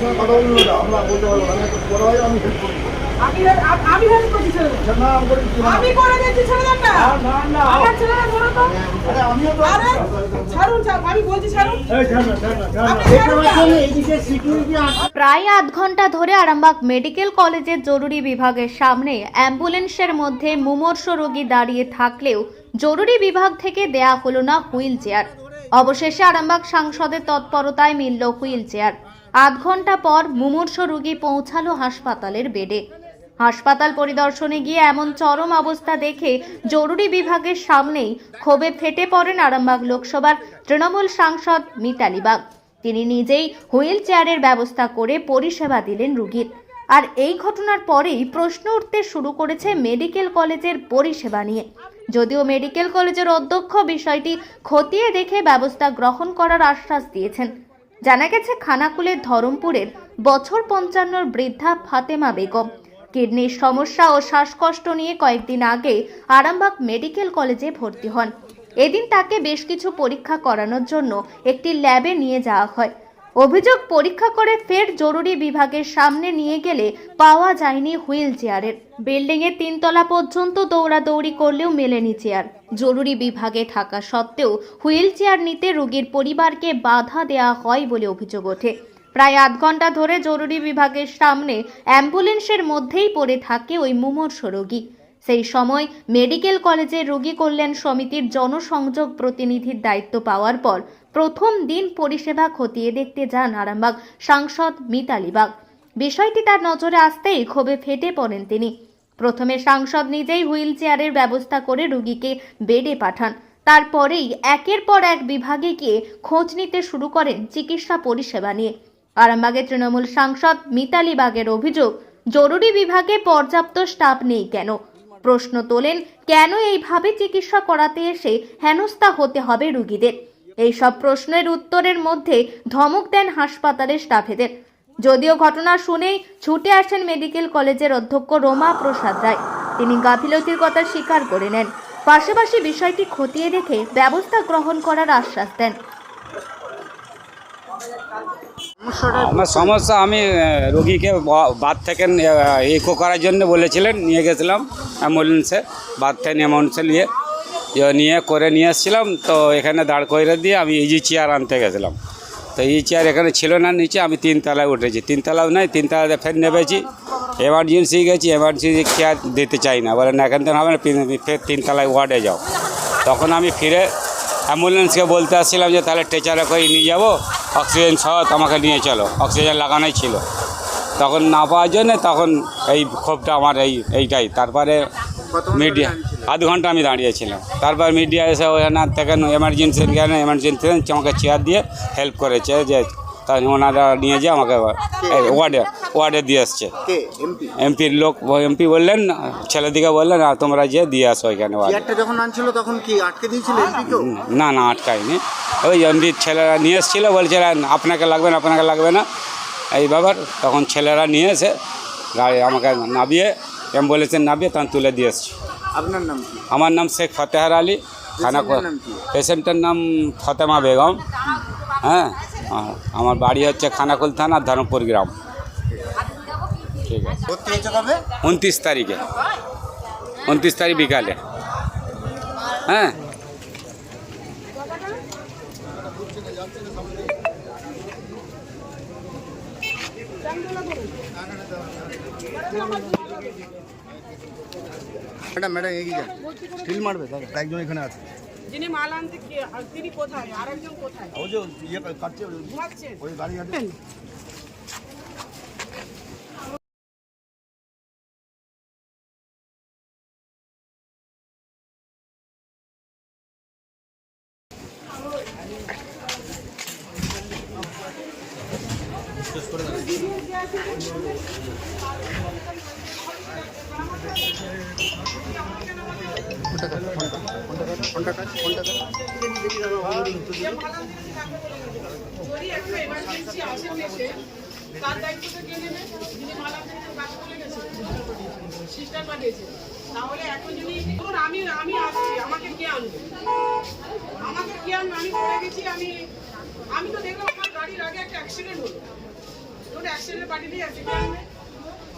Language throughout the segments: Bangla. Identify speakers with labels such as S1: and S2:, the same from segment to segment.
S1: সঙ্গে কথা বলব আমরা বলতে পারব আমি আমি
S2: আমি হেল্প করছি ছেলেদের
S1: না আমি করে দিচ্ছি না
S2: আমি করে দিচ্ছি ছেলেদের না
S1: না না।
S2: আমার ছেলেরা বলো তো।
S1: আরে আমিও তো
S2: আরে ছাড়ুন ছাড়ুন আমি বলছি ছাড়ুন।
S1: এই ছাড় না ছাড় না ছাড় না
S2: আপনি ছাড়ুন না।
S3: প্রায় আধ ঘণ্টা ধরে আরামবাগ মেডিকেল কলেজের জরুরি বিভাগের সামনে অ্যাম্বুলেন্সের মধ্যে মুমূর্ষ রোগী দাঁড়িয়ে থাকলেও জরুরি বিভাগ থেকে দেয়া হলো না হুইল চেয়ার। অবশেষে আরামবাগ সাংসদের তৎপরতায় মিলল হুইল চেয়ার। আধ ঘণ্টা পর মুমূর্ষ রোগী পৌঁছালো হাসপাতালের বেডে। হাসপাতাল পরিদর্শনে গিয়ে এমন চরম অবস্থা দেখে জরুরি বিভাগের সামনেই ক্ষোভে ফেটে পড়েন আরামবাগ লোকসভার তৃণমূল সাংসদ মিতালি বাগ। তিনি নিজেই হুইল চেয়ারের ব্যবস্থা করে পরিষেবা দিলেন রুগীর। আর এই ঘটনার পরেই প্রশ্ন উঠতে শুরু করেছে মেডিকেল কলেজের পরিষেবা নিয়ে। যদিও মেডিকেল কলেজের অধ্যক্ষ বিষয়টি খতিয়ে দেখে ব্যবস্থা গ্রহণ করার আশ্বাস দিয়েছেন। জানা গেছে, খানাকুলের ধরমপুরের বছর পঞ্চান্নর বৃদ্ধা ফাতেমা বেগম। কিডনির সমস্যা ও শ্বাসকষ্ট নিয়ে কয়েকদিন আগে আরামবাগ মেডিকেল কলেজে ভর্তি হন। এদিন তাকে বেশ কিছু পরীক্ষা করানোর জন্য একটি ল্যাবে নিয়ে যাওয়া হয়। অভিযোগ, পরীক্ষা করে ফের জরুরি বিভাগের সামনে নিয়ে গেলে পাওয়া যায়নি হুইল চেয়ারের। বিল্ডিংয়ের তিনতলা পর্যন্ত দৌড়াদৌড়ি করলেও মেলেনি চেয়ার। জরুরি বিভাগে থাকা সত্ত্বেও হুইল চেয়ার নিতে রোগীর পরিবারকে বাধা দেওয়া হয় বলে অভিযোগ ওঠে। প্রায় আধ ঘণ্টা ধরে জরুরি বিভাগের সামনে অ্যাম্বুলেন্সের মধ্যেই পড়ে থাকে ওই মুমূর্ষ রোগী। সেই সময় মেডিকেল কলেজের রোগী কল্যাণ সমিতির জনসংযোগ প্রতিনিধির দায়িত্ব পাওয়ার পর প্রথম দিন পরিষেবা খতিয়ে দেখতে যান আরামবাগ সাংসদ মিতালি বাগ। বিষয়টি তার নজরে আসতেই ক্ষোভে ফেটে পড়েন তিনি। প্রথমে সাংসদ নিজেই হুইল চেয়ারের ব্যবস্থা করে রুগীকে বেডে পাঠান। তারপরেই একের পর এক বিভাগে গিয়ে খোঁজ নিতে শুরু করেন চিকিৎসা পরিষেবা নিয়ে। আরামবাগের তৃণমূল সাংসদ মিতালি বাগের অভিযোগ, জরুরি বিভাগে পর্যাপ্ত স্টাফ নেই কেন? প্রশ্ন তোলেন, কেন এইভাবে চিকিৎসা করাতে এসে হেনস্থা হতে হবে রুগীদের? এইসব প্রশ্নের উত্তরের মধ্যে ধমক দেন হাসপাতালের স্টাফেদের। যদিও ঘটনা শুনেই ছুটে আসেন মেডিকেল কলেজের অধ্যক্ষ রোমা প্রসাদ রায়। তিনি গাফিলতির কথা স্বীকার করে নেন। পাশাপাশি বিষয়টি খতিয়ে দেখে ব্যবস্থা গ্রহণ করার আশ্বাস দেন।
S4: আমার সমস্যা, আমি রোগীকে বাদ থেকে ইকো করার জন্য বলেছিলেন, নিয়ে গেছিলাম অ্যাম্বুলেন্সে বাদ থেকে অ্যাম্বুলেন্সে নিয়ে ইয়ে নিয়ে, করে নিয়ে এসেছিলাম তো এখানে দাঁড় করে দিয়ে আমি ইজি চেয়ার আনতে গেছিলাম। তো এই চেয়ার এখানে ছিল না, নিচে আমি তিন তিনতলায় উঠেছি। তিনতলাও নাই তিনতলাতে ফের নেমেছি। এমার্জেন্সি গেছি এমার্জেন্সি চেয়ার দিতে চাই না। বলে, না, এখান থেকে হবে না, ফের তিনতলায় ওয়ার্ডে যাও। তখন আমি ফিরে অ্যাম্বুলেন্সকে বলতে আসছিলাম যে, তাহলে টেচারে করে নিয়ে যাব। অক্সিজেন সহ আমাকে নিয়ে চলো। অক্সিজেন লাগানোই ছিল। তখন না পাওয়ার জন্যে তখন এই ক্ষোভটা আমার এই এইটাই। তারপরে মিডিয়া আধ ঘণ্টা আমি দাঁড়িয়েছিলাম। তারপর মিডিয়া এসে ওখানে থেকে এমার্জেন্সি কেন এমার্জেন্সি আমাকে চেয়ার দিয়ে হেল্প করেছে যে তাই ওনারা নিয়ে যেয়ে আমাকে ওয়ার্ডে ওয়ার্ডে দিয়ে
S5: এমপি?
S4: এমপির লোক এমপি বললেন ছেলেদিকে বললেন আর তোমরা যেয়ে দিয়ে আসো ওইখানে ওয়ার্ডে।
S5: যখন আনছিল তখন কি আটকে দিয়েছিল
S4: না না আটকায়নি। ওই এমডির ছেলেরা নিয়ে এসেছিল বলছিলেন আপনাকে লাগবে না আপনাকে লাগবে না। এই ব্যাপার তখন ছেলেরা নিয়ে এসে গাড়ি আমাকে নামিয়ে অ্যাম্বুলেন্সে নামিয়ে তখন তুলে দিয়ে এসছি।
S5: আপনার নাম কি?
S4: আমার নাম শেখ ফতেহার আলী খানা
S5: পেশেন্টের নাম
S4: ফতেমা বেগম। হ্যাঁ? আর আমার বাড়ি হচ্ছে খানাকুল থানা ধর্মপুর গ্রাম। ঠিক আছে উনত্রিশ তারিখে। উনত্রিশ তারিখ বিকালে। হ্যাঁ।
S5: ম্যাডাম ম্যাডাম এগিয়ে যান। ঢিল মারবে একজন এখানে আছে।
S2: যিনি মাল আনতে আর তিনি কোথায়? আরেকজন কোথায়?
S5: ওই যে ইয়ে কাটছে ওই গাড়ি আছে ফোনটা কাট ফোনটা কাট
S2: যদি একটা এমার্জেন্সি আসে তার দায়িত্বটা কে নেবে যিনি মাল কাজ করে গেছে সিস্টার পাঠিয়েছে তাহলে এখন যদি ধরুন আমি আমি আসছি আমাকে কে আমাকে কে আমি পড়ে আমি আমি তো দেখলাম আমার গাড়ির আগে একটা অ্যাক্সিডেন্ট হলো। ওটা অ্যাক্সিডেন্ট বাড়ি দিয়ে আছে কে?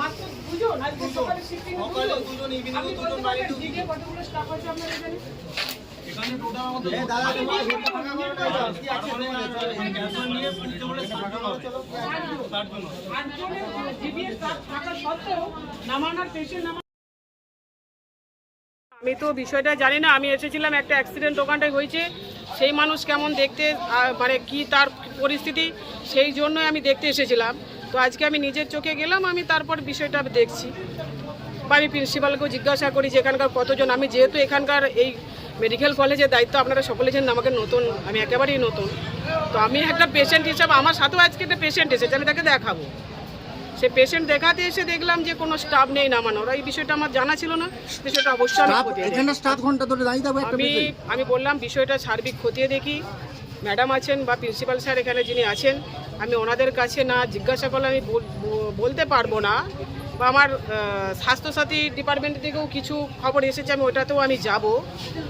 S2: মাত্র দুজন আর সকালে শিফটিং দুজন। আপনি বলতে পারবেন জিডিএ কতগুলো স্টাফ আছে আপনার এখানে? আটজনের জিডিএ স্টাফ থাকা সত্ত্বেও নামানোর পেশেন্ট নামা আমি তো বিষয়টা জানি না আমি এসেছিলাম একটা অ্যাক্সিডেন্ট ওখানটায় হয়েছে। সেই মানুষ কেমন দেখতে মানে কি তার পরিস্থিতি, সেই জন্যই আমি দেখতে এসেছিলাম। তো আজকে আমি নিজের চোখে গেলাম, আমি তারপর বিষয়টা দেখছি। আমি প্রিন্সিপালকেও জিজ্ঞাসা করি যে এখানকার কতজন? আমি যেহেতু এখানকার এই মেডিকেল কলেজের দায়িত্ব, আপনারা সকলে জানেন আমাকে নতুন, আমি একেবারেই নতুন। তো আমি একটা পেশেন্ট হিসাবে, আমার সাথেও আজকে একটা পেশেন্ট এসেছে, আমি তাকে দেখাবো। সে পেশেন্ট দেখাতে এসে দেখলাম যে কোনো স্টাফ নেই নামানোর। এই বিষয়টা আমার জানা ছিল না বিষয়টা অবশ্যই আমি আমি বললাম বিষয়টা সার্বিক খতিয়ে দেখি। ম্যাডাম আছেন বা প্রিন্সিপাল স্যার এখানে যিনি আছেন আমি ওনাদের কাছে না জিজ্ঞাসা করলে আমি বলতে পারব না। বা আমার স্বাস্থ্যসাথী ডিপার্টমেন্ট থেকেও কিছু খবর এসেছে আমি ওটাতেও আমি যাব।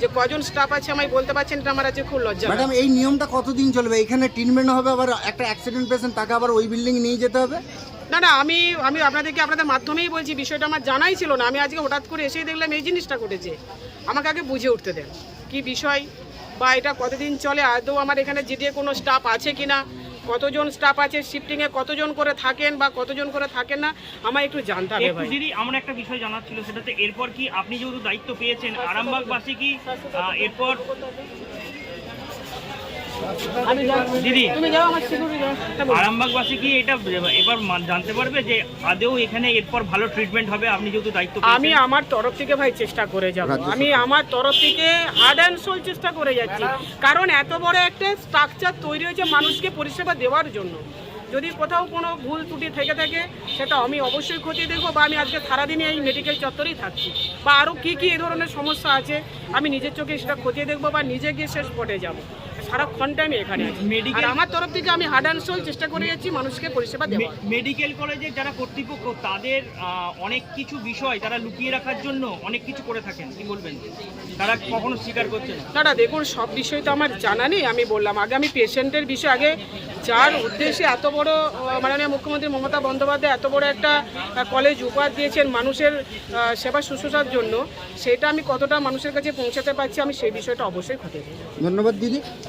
S2: যে কজন স্টাফ আছে আমি বলতে পারছেন এটা আমার আজকে খুব লজ্জা
S5: ম্যাডাম এই নিয়মটা কতদিন চলবে? এখানে ট্রিটমেন্ট হবে আবার একটা অ্যাক্সিডেন্ট পেশেন্ট তাকে আবার ওই বিল্ডিং নিয়ে যেতে হবে?
S2: না না আমি আমি আপনাদেরকে আপনাদের মাধ্যমেই বলছি বিষয়টা আমার জানাই ছিল না। আমি আজকে হঠাৎ করে এসেই দেখলাম এই জিনিসটা ঘটেছে। আমাকে আগে বুঝে উঠতে দেন কি বিষয় বা এটা কতদিন চলে আদৌ আমার এখানে জিডিএ কোনো স্টাফ আছে কিনা কতজন স্টাফ আছে শিফটিংয়ে কতজন করে থাকেন বা কতজন করে থাকেন না আমার একটু জানতে হবে ভাই।
S6: দিদি আমার একটা বিষয় জানার ছিল সেটাতে এরপর কি আপনি যেহেতু দায়িত্ব পেয়েছেন আরামবাগবাসী কি এরপর
S2: আমি যা-
S6: দিদি
S2: তুমি যাও আমার সিকিউরিটি
S6: আরামবাগবাসী কি এটা এবার জানতে পারবে যে আদেও এখানে এরপর ভালো ট্রিটমেন্ট হবে আপনি যেহেতু দায়িত্ব
S2: আমি আমার তরফ থেকে ভাই চেষ্টা করে যাব। আমি আমার তরফ থেকে হার্ড অ্যান্ড সোল চেষ্টা করে যাচ্ছি। কারণ এত বড় একটা স্ট্রাকচার তৈরি হয়েছে মানুষকে পরিষেবা দেওয়ার জন্য। যদি কোথাও কোনো ভুল ত্রুটি থেকে থাকে সেটা আমি অবশ্যই খতিয়ে দেখব বা আমি আজকে সারাদিনে এই মেডিকেল চত্বরেই থাকছি। বা আরও কী কী এ ধরনের সমস্যা আছে আমি নিজের চোখে সেটা খতিয়ে দেখব বা নিজে গিয়ে শেষ স্পটে যাব। সারাক্ষণটা আমি এখানে আছি। আর আমার তরফ থেকে আমি হার্ড অ্যান্ড সোল চেষ্টা করে যাচ্ছি মানুষকে পরিষেবা দেওয়া
S6: মেডিকেল কলেজের যারা কর্তৃপক্ষ তাদের অনেক কিছু বিষয় তারা লুকিয়ে রাখার জন্য অনেক কিছু করে থাকেন। কি বলবেন? তারা কখনো স্বীকার করছে না।
S2: দেখুন সব বিষয় তো আমার জানা নেই আমি বললাম। আগে আমি পেশেন্টের বিষয় আগে যার উদ্দেশ্যে এত বড় মাননীয় মুখ্যমন্ত্রী মমতা বন্দ্যোপাধ্যায় এত বড় একটা কলেজ উপহার দিয়েছেন মানুষের সেবা শুশ্রূষার জন্য সেটা আমি কতটা মানুষের কাছে পৌঁছাতে পারছি আমি সেই বিষয়টা অবশ্যই খতিয়ে
S5: ধন্যবাদ দিদি।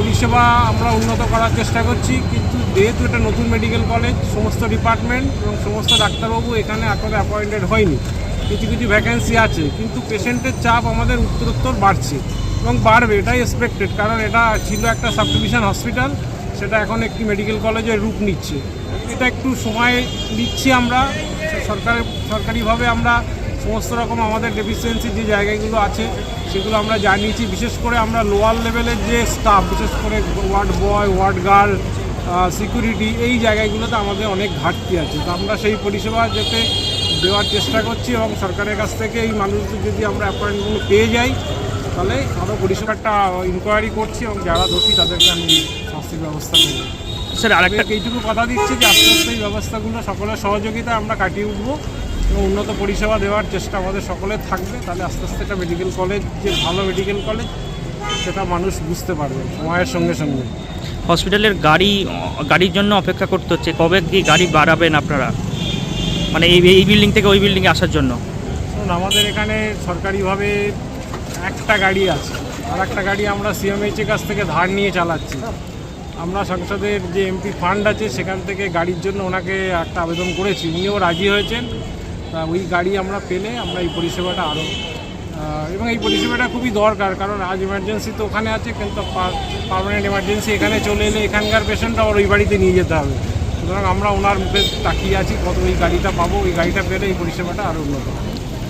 S7: পরিষেবা আমরা উন্নত করার চেষ্টা করছি, কিন্তু যেহেতু এটা নতুন মেডিকেল কলেজ সমস্ত ডিপার্টমেন্ট এবং সমস্ত ডাক্তারবাবু এখানে এখনও অ্যাপয়েন্টেড হয়নি। কিছু কিছু ভ্যাকেন্সি আছে, কিন্তু পেশেন্টের চাপ আমাদের উত্তরোত্তর বাড়ছে এবং বাড়বে, এটাই এক্সপেক্টেড কারণ এটা ছিল একটা সাব ডিভিশন হসপিটাল সেটা এখন একটি মেডিকেল কলেজের রূপ নিচ্ছে। এটা একটু সময় নিচ্ছি আমরা, সরকারের, সরকারিভাবে আমরা সমস্ত রকম আমাদের ডেফিসিয়েন্সি যে জায়গাগুলো আছে সেগুলো আমরা জানিয়েছি। বিশেষ করে আমরা লোয়ার লেভেলের যে স্টাফ বিশেষ করে ward boy ward girl security এই জায়গাগুলোতে আমাদের অনেক ঘাটতি আছে। তো আমরা সেই পরিষেবা যাতে দেওয়ার চেষ্টা করছি এবং সরকারের কাছ থেকে এই মানুষদের যদি আমরা অ্যাপয়েন্টমেন্ট পেয়ে যাই তাহলে আরও পরিষেবা একটা ইনকোয়ারি করছি এবং যারা দোষী তাদেরকে আমি শাস্তির ব্যবস্থা করব।
S6: স্যার আরেকটা
S7: এইটুকু কথা দিচ্ছি যে আস্তে আস্তে এই ব্যবস্থাগুলো সকলের সহযোগিতা আমরা কাটিয়ে উঠবো। এবং উন্নত পরিষেবা দেওয়ার চেষ্টা আমাদের সকলে থাকবে তাহলে আস্তে আস্তে একটা মেডিকেল কলেজ যে ভালো মেডিকেল কলেজ সেটা মানুষ বুঝতে পারবে সময়ের সঙ্গে সঙ্গে।
S8: হসপিটালের গাড়ি গাড়ির জন্য অপেক্ষা করতে হচ্ছে কবে কি গাড়ি বাড়াবেন আপনারা? মানে এই এই বিল্ডিং থেকে ওই বিল্ডিংয়ে আসার জন্য।
S7: কারণ আমাদের এখানে সরকারিভাবে একটা গাড়ি আছে আর একটা গাড়ি আমরা সিএমএইচের কাছ থেকে ধার নিয়ে চালাচ্ছি। আমরা সংসদের যে এমপি ফান্ড আছে সেখান থেকে গাড়ির জন্য ওনাকে একটা আবেদন করেছি উনিও রাজি হয়েছেন। তা ওই গাড়ি আমরা পেলে আমরা এই পরিষেবাটা আরও এবং এই পরিষেবাটা খুবই দরকার, কারণ আজ ইমার্জেন্সি তো ওখানে আছে, কিন্তু পারমানেন্ট এমার্জেন্সি এখানে চলে এলে এখানকার পেশেন্ট আবার ওই বাড়িতে নিয়ে যেতে হবে। সুতরাং আমরা ওনার মুখে তাকিয়ে আছি, কত ওই গাড়িটা পাবো, ওই গাড়িটা পেলে এই পরিষেবাটা আরও উন্নত হবে।